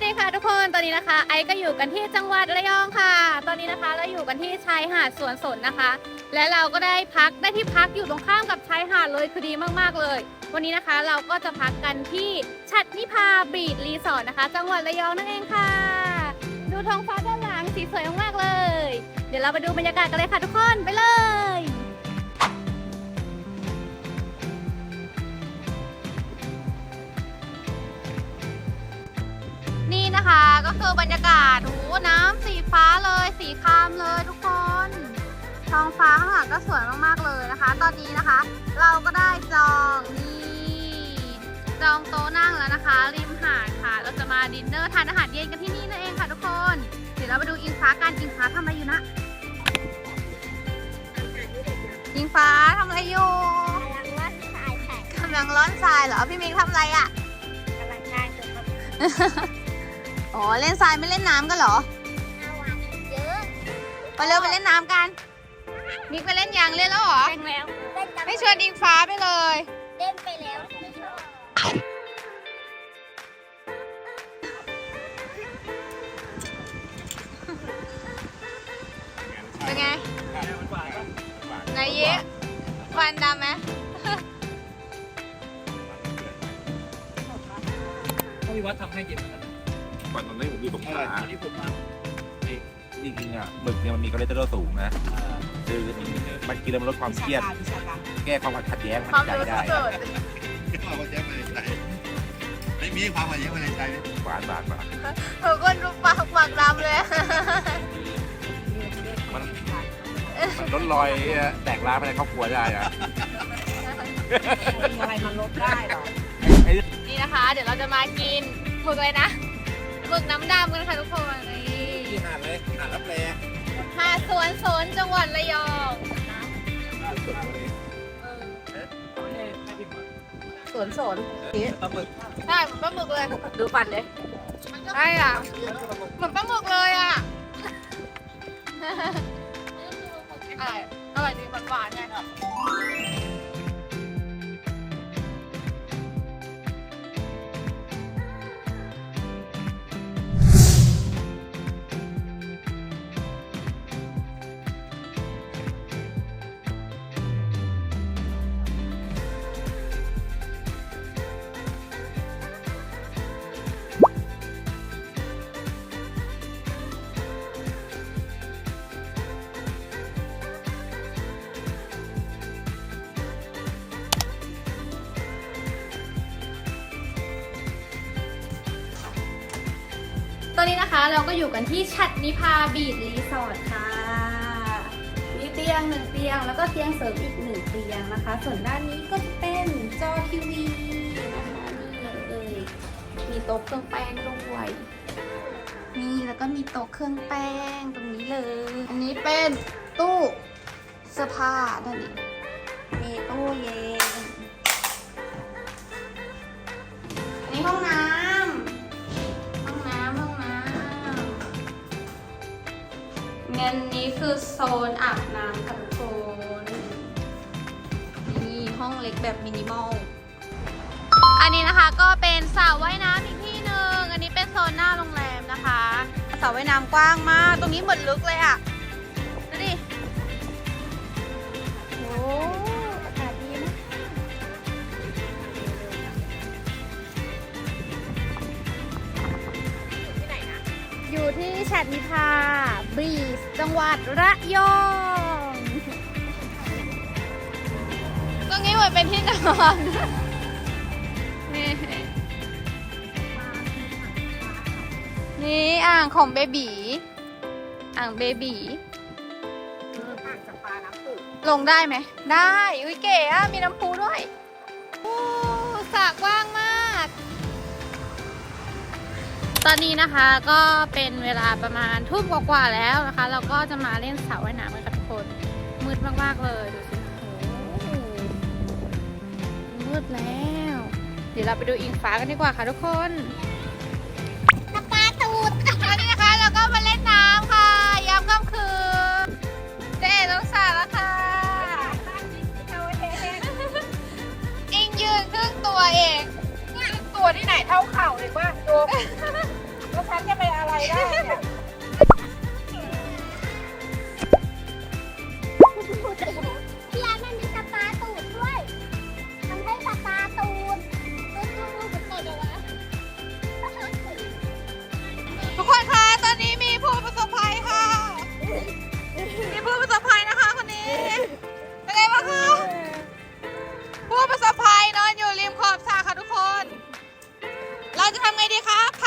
วัสดีค่ะทุกคน ตอนนี้นะคะ ไอก็อยู่กันที่จังหวัดระยองค่ะ ตอนนี้นะคะเราอยู่กันที่ชายหาดสวนสนนะคะ และเราก็ได้พักได้ที่พักอยู่ตรงข้ามกับชายหาดเลยคือดีมากๆเลย วันนี้นะคะเราก็จะพักกันที่ชัดนิพาบีดรีสอร์ทนะคะ จังหวัดระยองนั่นเองค่ะ ดูท้องฟ้าด้านหลังสีสวยมากๆเลย เดี๋ยวเราไปดูบรรยากาศกันเลยค่ะทุกคนไปเลย คะก็คือบรรยากาศโอ้โหน้ำสีฟ้าเลย สีครามเลยทุกคนท้องฟ้าข้างหลังก็สวยมากๆเลยนะคะ ตอนนี้นะคะ เราก็ได้จองนี่จองโต๊ะนั่งแล้วนะคะ ริมหาดค่ะ เราจะมาดินเนอร์ทานอาหารเย็นกันที่นี่นั่นเองค่ะทุกคน เดี๋ยวเราไปดูอิงฟ้ากันอิงฟ้าทำอะไรอยู่นะอิงฟ้าทำอะไรอยู่กำลังวัดสายแข่งกำลังร้อนทรายเหรอพี่มิกทำอะไรอะ่ะ กำลังงานจนมา อ๋อเล่นทรายไม่เล่นน้ำกันเหรอห้าวันเยอะไปเร็วไปเล่นน้ำกันมิกไปเล่นยางเล่นแล้วเหรอเล่นแล้วเล่นกันไม่ชวนอิงฟ้าไปเลยเล่นไปแล้วไม่ชอบเป็นไงไงเยะฟันดำไหมต้องมีวัดทำให้เย็นนะครับ ก่อนตอนนี้ผมอยู่ตรงเอขาอที่ผมมาจริงๆอะหมึกเนี่ยมันมีคอเลสเตอรอลสูงนะคือมันกินแล้วมันลดความเครียดแก้ความขัดแย้งความทางใจรู้ได้สุดความขัดแย้งภายในใจ ไม่มีความขัดแย้งภายในใจเลยหวานหวานหวานๆทุกคนดูปากปากดำเลย มันมันลดรอยแตกร้าวภายในครอบครัวได้อะมีอะไรมันลดได้หรอ นี่นะคะ เดี๋ยวเราจะมากินหมึกเลยนะ หมึกน้ำดำกันค่ะทุกคนนี่ที่หาดเลยหาดรับแลหาดสวนสนจังหวัดระยองสวนสนปลาหมึกใช่เหมือนปลาหมึกเลยดูฟันเลยใช่อะเหมือนปลาหมึกเลยอะอร่อยอร่อยดีหวานๆไง นะคะ เราก็อยู่กันที่ชัดนิพาบีดรีสอร์ทค่ะ มีเตียงหนึ่งเตียง แล้วก็เตียงเสริมอีกหนึ่งเตียงนะคะ ส่วนด้านนี้ก็เป็นจอทีวีนะคะนี่เลยมีโต๊ะเครื่องแป้งด้วยนี่แล้วก็มีโต๊ะเครื่องแป้งตรงนี้เลย อันนี้เป็นตู้เสื้อผ้าด้านนี้ คือโซนอาบน้ำค่ะทุกคน นี่ห้องเล็กแบบมินิมอล อันนี้นะคะก็เป็นสระว่ายน้ำอีกที่หนึ่ง อันนี้เป็นโซนหน้าโรงแรมนะคะสระว่ายน้ำกว้างมาก ตรงนี้เหมือนลึกเลยอะดูดิ โอ้อากาศดีนะอยู่ที่ฉัดนิพาบี จังหวัดระยองตรงนี้เหมือนเป็นที่นอนนี่นี่อ่างของเบบีอ่างเบบีลงได้ไหม ได้ อุ้ยเก๋อะมีน้ำพุ ตอนนี้นะคะก็เป็นเวลาประมาณทุ่มกว่าๆแล้วนะคะ เราก็จะมาเล่นสระว่ายน้ำกันค่ะทุกคน มืดมากๆเลยดูสิโอ้โหมืดแล้ว เดี๋ยวเราไปดูอิงฟ้ากันดีกว่าค่ะทุกคนตะปาตูดตอนนี้นะคะเราก็มาเล่นน้ำค่ะยามค่ำคืนเจ๊ต้องสาแล้วค่ะอิงยืนครึ่งตัวเอง ตัวที่ไหนเท่าเข่าเลยว่าตัว ได้เนี่ยพี่อาร์ตมันมีสปาตูดด้วยมันให้สปาตูดตูดตูดตูดตูดเลยวะทุกคนคะ ตอนนี้มีผู้ประสบภัยค่ะ มีผู้ประสบภัยนะคะคนนี้ เป็นไงบ้างคะผู้ประสบภัยนอนอยู่ริมขอบสระค่ะทุกคน เราจะทำไงดีคะผ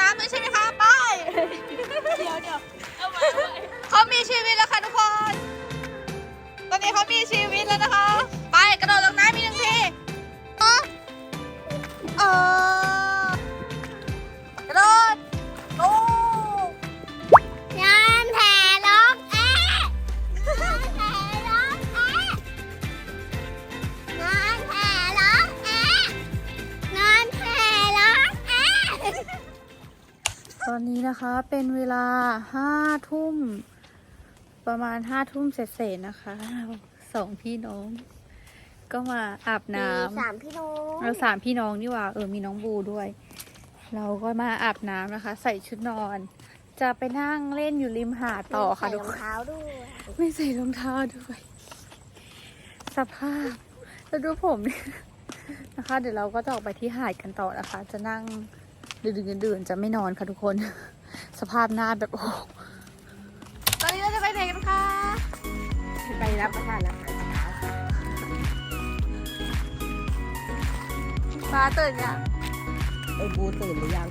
น้ำด้วยใช่ไหมคะ ไป เดี๋ยวเดี๋ยวเขามีชีวิตแล้วค่ะทุกคน ตอนนี้เขามีชีวิตแล้วนะคะ นนี้นะคะ เป็นเวลาห้าทุ่ม ประมาณห้าทุ่มเสร็จๆนะคะสองพี่น้อง ก็มาอาบน้ำสามพี่น้องเราสามพี่น้องนี่หว่า เออมีน้องบูด้วย เราก็มาอาบน้ำนะคะ ใส่ชุดนอน จะไปนั่งเล่นอยู่ริมหาดต่อค่ะใส่ทุกรองคนเท้าด้วยไม่ใส่รองเท้าด้วย สภาพแล้วดูผมเนี่ยนะคะ เดี๋ยวเราก็จะออกไปที่หาดกันต่อนะคะ จะนั่งดื่นๆดื่นๆจะไม่นอนค่ะทุกคน สภาพหน้าแบบโอ้ตอนนี้เราจะไปไหนกันคะ ไปรับประทานอาหารเช้าฟ้าตื่นยังเออบูตื่นหรือยัง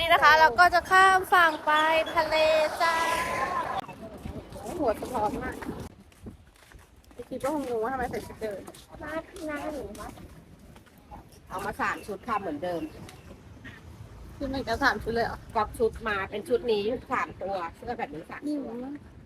นนี้นะคะ เราก็จะข้ามฝั่งไปทะเลจ้า หัวสะท้อนมากคิดว่าคงงงว่าทำไมใส่ชุดเดินมาหน้าหนูวะเอามาสามชุดค่ะเหมือนเดิมคือมันจะสามชุดเลยเหรอก๊อปชุดมาเป็นชุดนี้สามตัวเสื้อแบบนี้สามหิตัววอยากจะโชว์